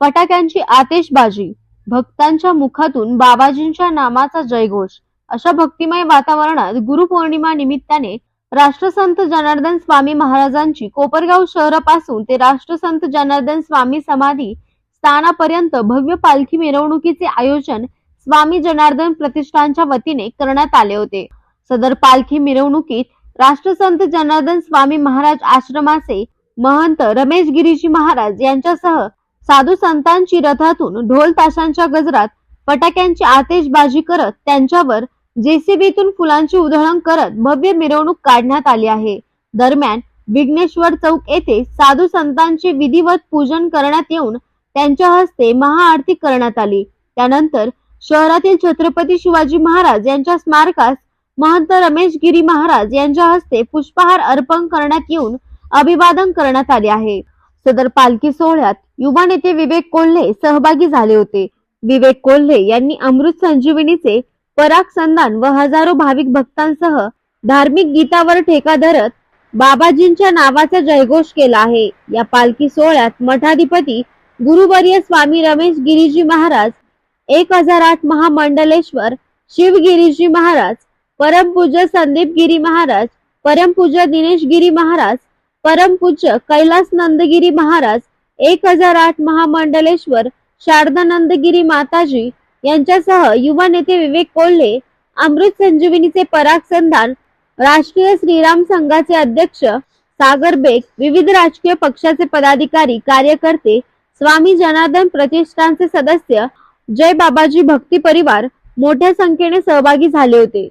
फटाक्यांची आतिषबाजी भक्तांच्या मुखातून बाबाजींच्या नामाचा जयघोष अशा भक्तिमय वातावरणात गुरुपौर्णिमा निमित्ताने राष्ट्रसंत जनार्दन स्वामी महाराजांची कोपरगाव शहरापासून ते राष्ट्रसंत जनार्दन स्वामी समाधी स्थानापर्यंत भव्य पालखी मिरवणुकीचे आयोजन स्वामी जनार्दन प्रतिष्ठानच्या वतीने करण्यात आले होते. सदर पालखी मिरवणुकीत राष्ट्रसंत जनार्दन स्वामी महाराज आश्रमाचे महंत रमेश गिरीजी महाराज यांच्यासह साधू संतांची रथातून ढोल ताशांच्या गजरात फटाक्यांची आतेशबाजी करत त्यांच्यावर जेसीबीतून फुलांची उधळण करत भव्य मिरवणूक काढण्यात आली आहे. दरम्यान विघ्नेश्वर चौक येथे साधू संतांचे विधिवत पूजन करण्यात येऊन त्यांच्या हस्ते महाआरती करण्यात आली. त्यानंतर शहरातील छत्रपती शिवाजी महाराज यांच्या स्मारकास महंत रमेश गिरी महाराज यांच्या हस्ते पुष्पहार अर्पण करण्यात येऊन अभिवादन करण्यात आले आहे. सदर पालखी सोहळ्यात युवा नेते विवेक कोल्हे सहभागी झाले होते. विवेक कोल्हे यांनी अमृत संजीवनीचे पराग संधान व हजारो भाविक भक्तांसह धार्मिक गीतावर ठेका धरत बाबाजींच्या नावाचा जयघोष केला आहे. या पालखी सोहळ्यात मठाधिपती गुरुवर्य स्वामी रमेश गिरीजी महाराज एक हजार आठ महामंडलेश्वर शिवगिरीजी महाराज परमपूज्य संदीप गिरी महाराज परमपूज्य दिनेश गिरी महाराज परमपूज्य कैलास नंदगिरी महाराज एक हजार आठ महामंडलेश्वर शारदा नंदगिरी माताजी यांच्यासह युवा नेते विवेक कोल्हे अमृत संजीवनीचे पराग संधान राष्ट्रीय श्रीराम संघाचे अध्यक्ष सागर बेग विविध राजकीय पक्षाचे पदाधिकारी कार्यकर्ते स्वामी जनार्दन प्रतिष्ठानचे सदस्य जय बाबाजी भक्ती परिवार मोठ्या संख्येने सहभागी झाले होते.